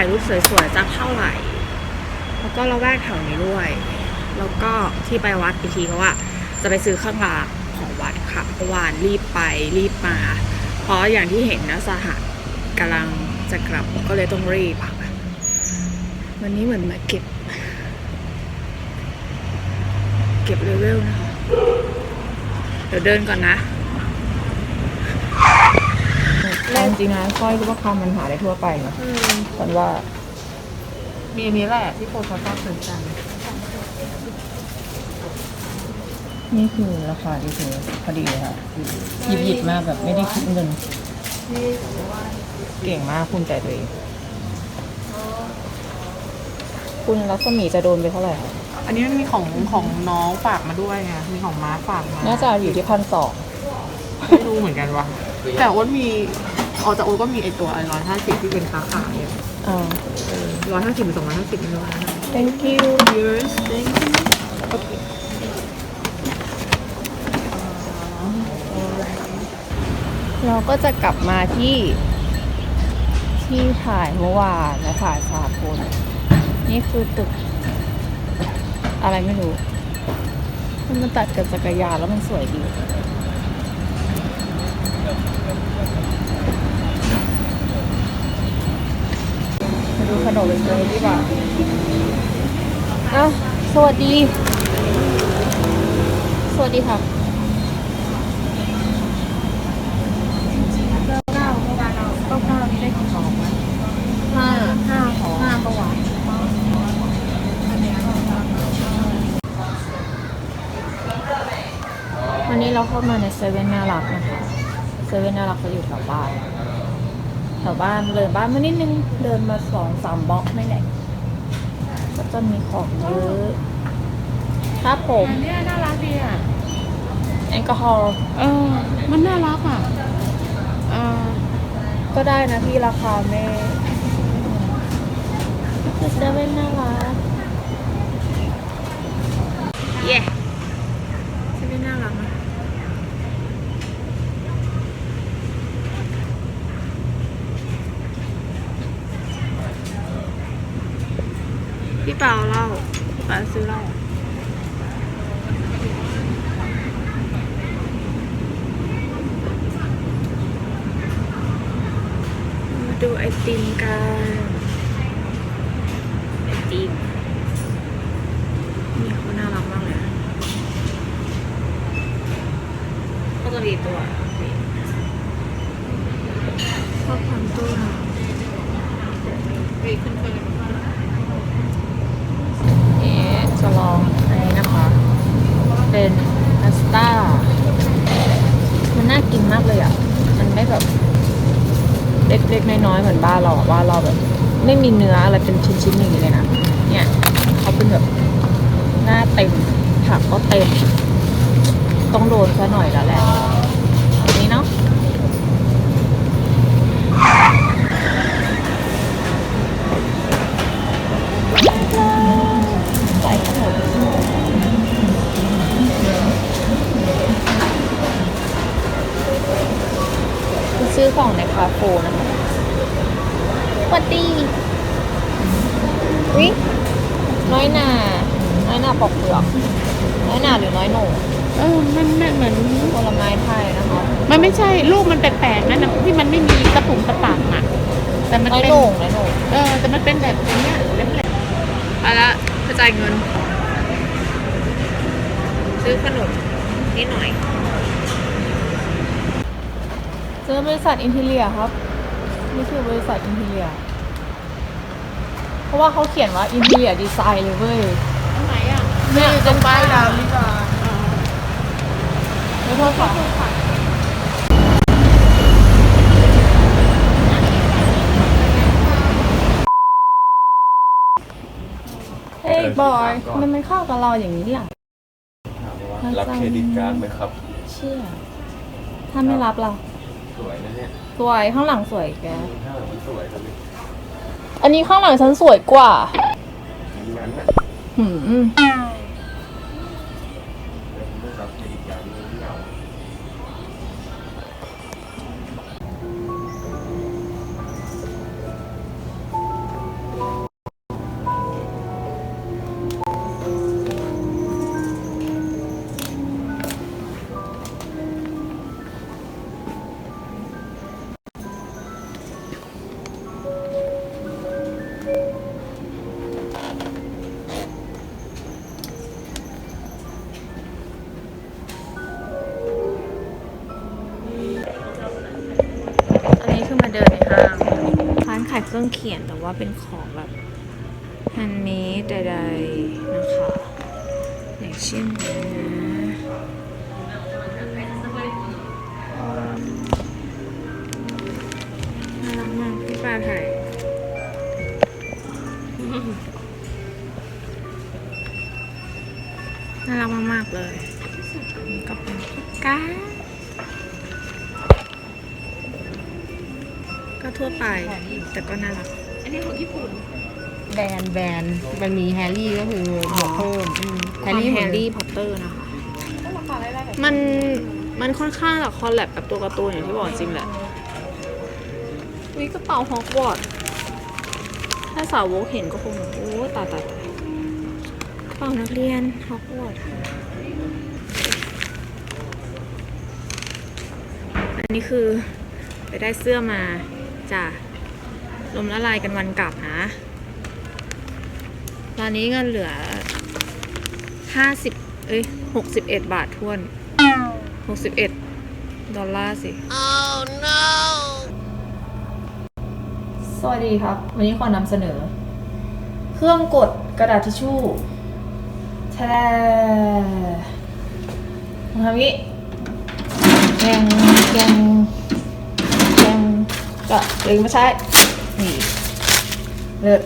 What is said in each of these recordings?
ถ่ายรูปสวยๆจักเท่าไหร่ แล้วก็เราแวกแถวนี้ด้วย แล้วก็ที่ไปวัดอีกทีเพราะว่า จะไปซื้อเครื่องรางของวัดค่ะเมื่อวานรีบไปรีบมา เพราะอย่างที่เห็นนะสหะกำลังจะกลับก็เลยต้องรีบค่ะวันนี้เหมือนมาเก็บ เก็บเลเวลนะคะ เดี๋ยวเดินก่อนนะ จริงๆนะสร้อยรูปประคำมันหาได้ทั่วไปนะฉันว่า มีอันนี้แหละที่คนเขาชอบซื้อกันนี่คือราคาดีเทลพอดีเลยค่ะหยิบหยิบๆมาแบบไม่ได้คิดเงิน เก่งมากภูมิใจตัวเอง คุณรัศมีจะโดนไปเท่าไหร่คะอันนี้มันมีของของน้องฝากมาด้วยไงมีของม้าฝากมาน่าจะอยู่ที่พันสองไม่รู้เหมือนกันว่ะแต่โอ๊ตมี ออจากโอ๊ตก็มีไอตัวร้อยห้าสิบที่เป็นค้าขายอะอ่าร้อยห้าสิบหรือสองร้อยห้าสิบไม่รู้นะ thank you Yours thank you โอเคเราก็จะกลับมาที่ที่ถ่ายเมื่อวานและถ่ายสาพลนี่คือตึก อะไรไม่รู้ มันตัดกับจักรยานแล้วมันสวยดี มา ดูขนมเลยดีกว่าอ้าวสวัสดี สวัสดีค่ะห้าห้าของห้าประวัติวันนี้เราเข้ามาในเซเว่นน่ารักนะคะ เซเว่นน่ารักก็อยู่แถวบ้าน แถวบ้านเลยบ้านมานิดนึง เดินมาสองสามบล็อกไม่แหละก็จะมีของเยอะครับผม อันนี้น่ารักดีอะ แอลกอฮอล์เออ มันน่ารักอะเออก็ได้นะพี่ราคาไม่เซเว่นน่ารัก เย่ใช่ไหมน่ารักนะ พี่เปาเล่าพี่เปาซื้อเหล้ามาดูไอติมกันไอติมนี่เขาน่ารักมากเลยนะเขาจะมีตัวนี่ชอบความตัวนะมีขึ้นไปเลยเอ๊ะจะ ลองอันนี้นะคะ เป็นพาสต้า มันน่ากินมากเลยอะ มันไม่แบบเล็กๆน้อยๆเหมือนบ้านเราอบ้านเราแบบ ไม่มีเนื้ออะไรเป็นชิ้นๆอย่างนี้เลยนะ เนี่ยเขาเป็นแบบหน้าเต็มผักก็เต็ม ต้องโดนซะหน่อยแล้วแหละนนี้เนาะ ใส่ขนมซื้อของในคาโฟนะคะสวัสดีวิน้อยหนา น้อยหนาปอกเปลือก น้อยหนาหรือน้อยโหน่เออมันมันเหมือนผลไม้ไทยนะคะ มันไม่ใช่ลูกมันแปลกๆนะนะที่มันไม่มีตะปุ่มตะปังอะแต่มันน้อยเป็นโหน่งน้อยโหน่งเออ แต่มันเป็นแบบอย่างเนี้ยเล็กเอาละกระ จายเงิน ซื้อขนมนิดหน่อยเจอบริษัทอินทีเลียครับ นี่คือบริษัทอินทีเลีย เพราะว่าเขาเขียนว่าอินทีเลียดีไซน์เลยเว้ยๆตรงไหนอะเนี่ยตรงป้ายดาวนี่จ้าขอโทษค่ะ เฮ้ย บอยทำไมมันเข้ากับเราอย่างนี้ล่ะรับเครดิตการ์ดไหมครับ เชื่อ ถ้าไม่รับเราสวยนะเนี่ยสวยข้างหลังสวยแก ถ้ามันสวยตรงนี้อันนี้ข้างหลังฉันสวยกว่างั้นน่ะหืมไม่ เครื่องเขียนแต่ว่าเป็นของแบบแฮนเมดใดๆนะคะอย่างเช่นนี้นะน่ารักมากพี่ปลาถ่ายน่ารักมากๆเลยอันนี้ก็เป็นการ ก็ทั่วไป แต่ก็น่ารักแบรนด์แบรนด์มันมีแฮร์รี่ก็คือบวกเพิ่มอืมแฮร์รี่แฮร์รี่พอตเตอร์นะคะมันมันค่อนข้างแบบคอลแลบกับตัวการ์ตูนอย่างที่บอกจริงแหละวิกระเป๋าฮอกวอตส์ถ้าสาวกเห็นก็คงแบบโอ้ตายตายตายกระเป๋านักเรียนฮอกวอตส์อันนี้คือไปได้เสื้อมา จ้ะลมละลายกันวันกลับนะ ตอนนี้เงินเหลือห้าสิบเอ้ยหกสิบเอ็ดบาททวนหกสิบเอ็ดดอลลาร์สิสวัสดีครับ วันนี้ขอนำเสนอ เครื่องกดกระดาษทิชชู่แช่ทำอย่างนี้แกงแกงแกง ก็ดึงมาใช้ นี่เลิศ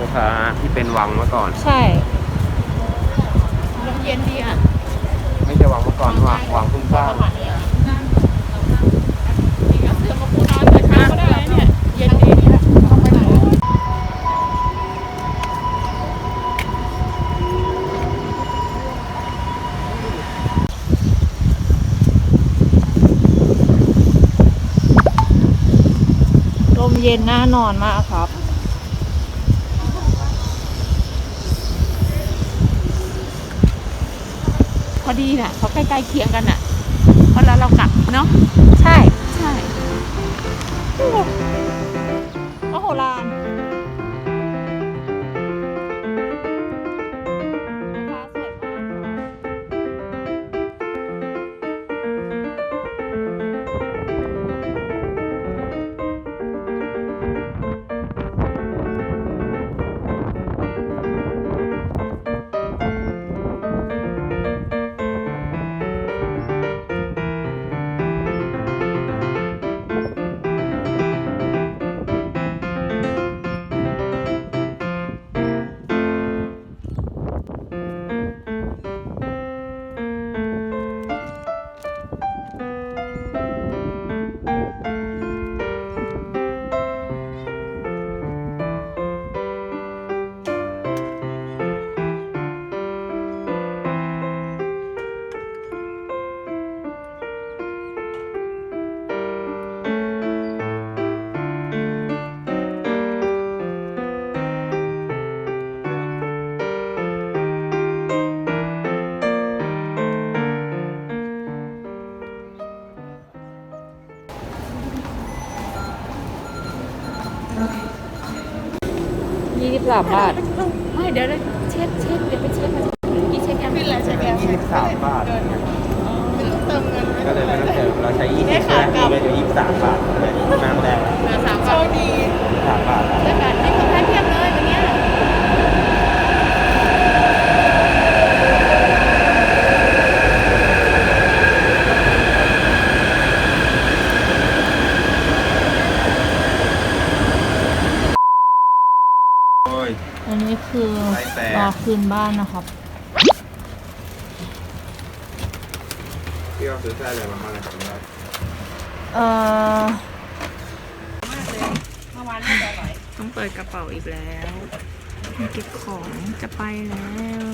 ลูกค้าที่เป็นวังเมื่อก่อน ใช่เย็นดีอะ ไม่ใช่วังเมื่อก่อนว่าวังเพิ่งสร้างเสือมาปูนอนแต่เช้าก็ได้เนี่ยเย็นดีลมเย็นน่านอนมากครับ อดีน่ะเขาใกล้ๆเคียงกันน่ะพอแล้วเรากลับเนาะใช่ใช่ สิบสามบาท ไม่เดี๋ยวเลยเช็ดเช็ดเดี๋ยวไปเช็ดมากี่เช็ดยังเป็นไรเช็ดแล้วยี่สิบสามบาทก็เลยไม่ต้องเติมเราใช้ยี่สิบนาทีก็จะยี่สิบสามบาทแต่นี่น้ำแดงเหลือสามบาทโชคดีสามบาท ได้บาทให้คนไทยเพียบเลยวันเนี้ย ไล่ แต่รอคืนบ้านนะครับ พี่เอาซื้อแค่อะไรมาบ้างจำได้เอ่อต้องเปิดกระเป๋าอีกแล้วเก็บของจะไปแล้ว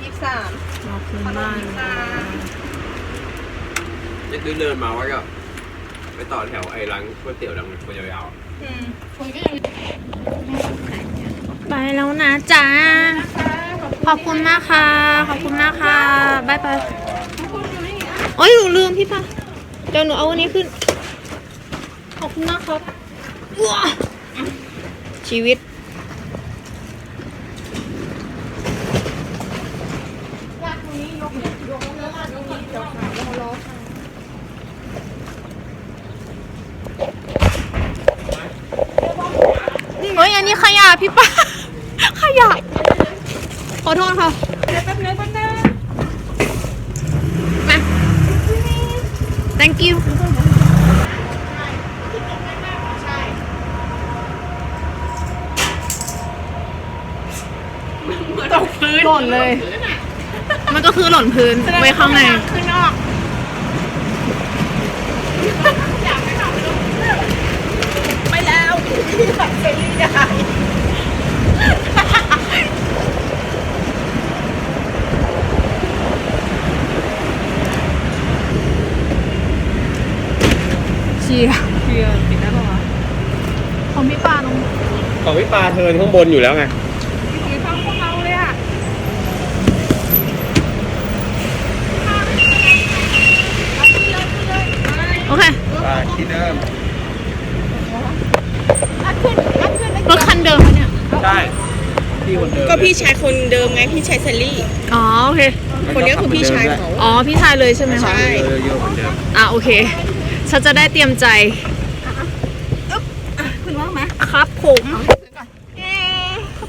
ยี่สิบสาม รอคืนบ้านแล้วจะคือเดินมาว่าก็ไปต่อแถวไอ้ร้านก๋วยเตี๋ยวดังตัวยาว ไปแล้วนะจ๊ะขอบคุณมากค่ะ ขอบคุณมากค่ะบายบายโอ้ยหนูลืมพี่ปะเดี๋ยวหนูเอาอันนี้ขึ้น ขอบคุณมากครับว้าชีวิตเฮ้ยอันนี้ขยะพี่ป้า ขยะขอโทษค่ะแป๊บนึงแป๊บนึงมา thank you ตกพื้นหล่นเลย มันก็คือหล่นพื้นไว้ข้างในข้างนอกไปแล้วแบบเซรีได้ เชียร์เชียร์ปิดได้ปะวะของพี่ปาตรง ๆของพี่ ปลาเทินข้างบนอยู่แล้วไงมีความพวกเราเลยอะโอเคปลาที่เดิมรถคันเดิมปะเนี่ย ใช่พี่คนเดิมก็พี่ชายคนเดิมไงพี่ชายเซลลี่ อ๋อโอเค คนนี้คือพี่ชายเขาอ๋อพี่ชายเลยใช่ไหมคะใช่ เยอะเยอะเหมือนเดิมอะโอเค ฉันจะได้เตรียมใจ คุณว่างไหมครับผม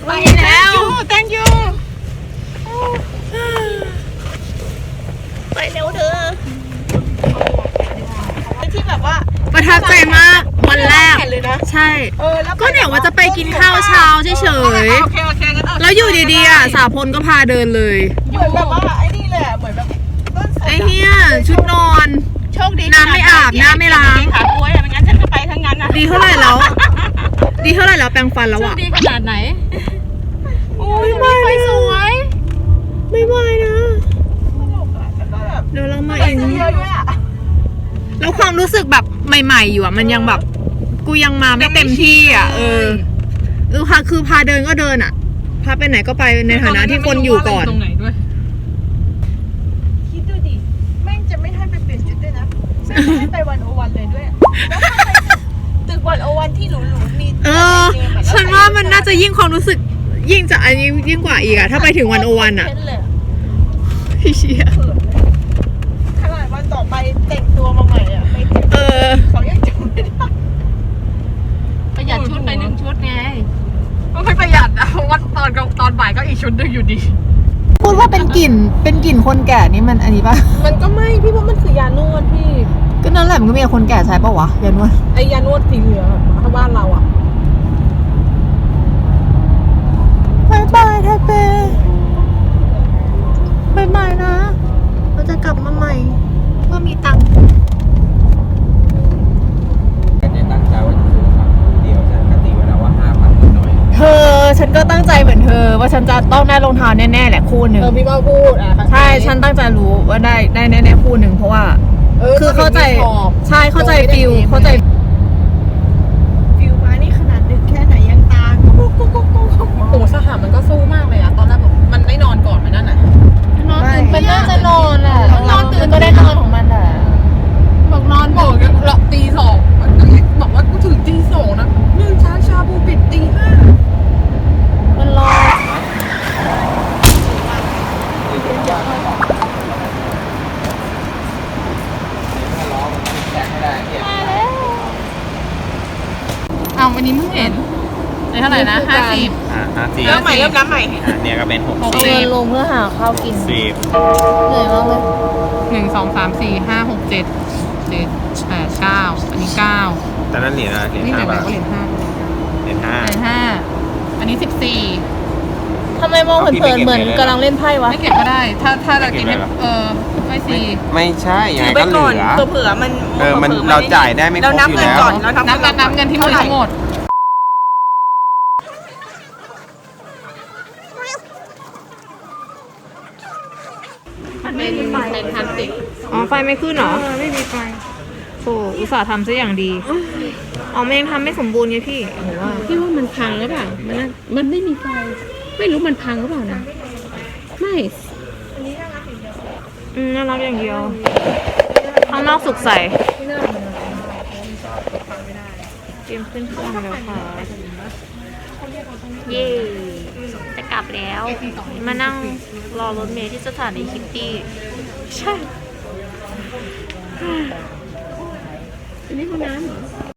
ไปแล้ว thank you ไปเร็วเด้อที่แบบว่าประทับใจมากวันแรกเห็นเลยนะ ใช่ เออแล้วก็เนี่ยว่าจะไปกินข้าวเช้าเฉยโอเคโอเคงั้นเาๆแล้วอยู่ดีๆอะสาพลก็พาเดินเลยเหมือนแบบว่าไอ้นี่เลยอะเหมือนแบบต้นสนไอ้เหี้ยชุดนอน โชคดีน้ำไม่อาบน้ำไม่ล้าง ขาป่วยอะไม่งั้นฉันก็ไปทั้งนั้นนะดีเท่าไหร่แล้ว ดีเท่าไหร่แล้วแปรงฟันแล้วอะ ดีขนาดไหนโอ้ ยไม่ไหวสวย ไม่ไหวนะตลกอะแล้วก็แบบเดี๋ยวเรามาไปเองเยอะด้วยอะแล้วความรู้สึกแบบใหม่ ๆ อยู่อะ มันยังแบบ กูยังมาไม่เต็มที่อะ เออเออพาคือพาเดินก็เดินอะ พาไปไหนก็ไปในฐานะที่คนอยู่ก่อน ตรงไหนด้วย คิดดูดิ แม่งจะไม่ให้ไปเปลี่ยนชุดด้วยนะไม่ให้ไปวันโอวันเลยด้วย แล้วถ้าไปตึกวันโอวันที่หรูๆมีเออ ฉันว่ามันน่าจะยิ่งความรู้สึก ยิ่งจะอันนี้ยิ่งกว่าอีกอะถ้าไปถึงวันโอวันอะเพ้นเลยพี่เชียเขินเลยขนาดวันต่อไปแต่งตัวมาใหม่อะไม่แต่งเออเขายังจำไม่ได้ประหยัดชุดไปหนึ่งชุดไงมันไม่ประหยัดนะวันตอนตอนบ่ายก็อีกชุดหนึงอยู่ดี พูดว่าเป็นกลิ่นเป็นกลิ่นคนแก่นี่มันอันนี้ปะมันก็ไม่พี่ว่ามันคือยานวดพี่ก็นั่นแหละมันก็มีแต่คนแก่ใช้ปะวะยานวดไอยานวดสีเหลืองอะถ้าบ้านเราอะ บายบายไทเปบายบายนะ เราจะกลับมาใหม่เมื่อมีตังค์ ก็จะตั้งใจว่าจะซื้อครับเดียวใช่กติไว้แล้วว่าห้าพันหน่อย เธอ ฉันก็ตั้งใจเหมือนเธอ ว่าฉันจะต้องได้รองเท้าแน่ๆแหละคู่หนึ่งเออพี่ว่าพูดอะใช่ฉันตั้งใจรู้ว่าได้ได้แน่ๆคู่หนึ่งเพราะว่าคือเข้าใจใช่เข้าใจฟิลเข้าใจฟิลมานี่ขนาดดึกแค่ไหนยังตากุ๊กกุ๊กกุ๊กกุ๊กกุ๊กโอ้สหามันก็สู้มากเลยอะ ตอนแรกแบบมันไม่นอนก่อนไหมนั่นน่ะ นอนตื่น มันน่าจะนอนแหละ นอนตื่นก็ได้นอนของมันแหละ บอกนอนบอกกันละตีสองบอกว่ากูถึงตีสองนะหนึ่งช้าชาบูปิดตีห้า มันรอ อ้าววันนี้มึงเห็นในเท่าไหร่นะห้าสิบ อ่าห้าสิบ เริ่มใหม่เริ่มน้ำใหม่อะเนี่ยก็เป็นหกหกสิสิบบลงเพื่อหาข้าวกินสิบเหนื่อยมากเลยหนึ่งสองสามสี่ห้าหกเจ็ดเจ็ดแปดเก้าอันนี้เก้าแต่นั้นเหรียญอะไรเหรียญนี่เหห้ารียญอะไรบาทก็เหรียญห้าเหรียญห้า เหรียญห้าอันนี้สิบสี่ไมมองเผินๆเหมือนกำลังเล่นไพ่วะไม่เก็บก็ได้ ถ้าถ้าเรากินเนี่ยเออไม่ซีไม่ใช่ยังถืไงอไปก็เหก่อนลือ เผื่อๆมันเออมันผื่ๆเราจ่ายได้ไม่ครบเรานับอยู่เงินแล้ว ก่อนเรานับนับนับนับเงินที่มือทั้งหมด ไฟไม่ขึ้นเหรอไม่มีไฟโอ้อุตส่าห์ทำซะอย่างดีอ๋อมันยังทำไม่สมบูรณ์ไงพี่หนูว่าพี่ว่ามันพังหรือเปล่ามันน่ามันไม่มีไฟไม่รู้มันพังหรือเปล่านะไม่อืมน่ารักอย่างเดียวข้างนอกสุกใสเตรียมขึ้นเครื่องแล้วค่ะเย่จะกลับแล้ว มานั่งรอรถเมล์ที่สถานีคิตตี้ใช่ อันนี้ห้องน้ำเหรอ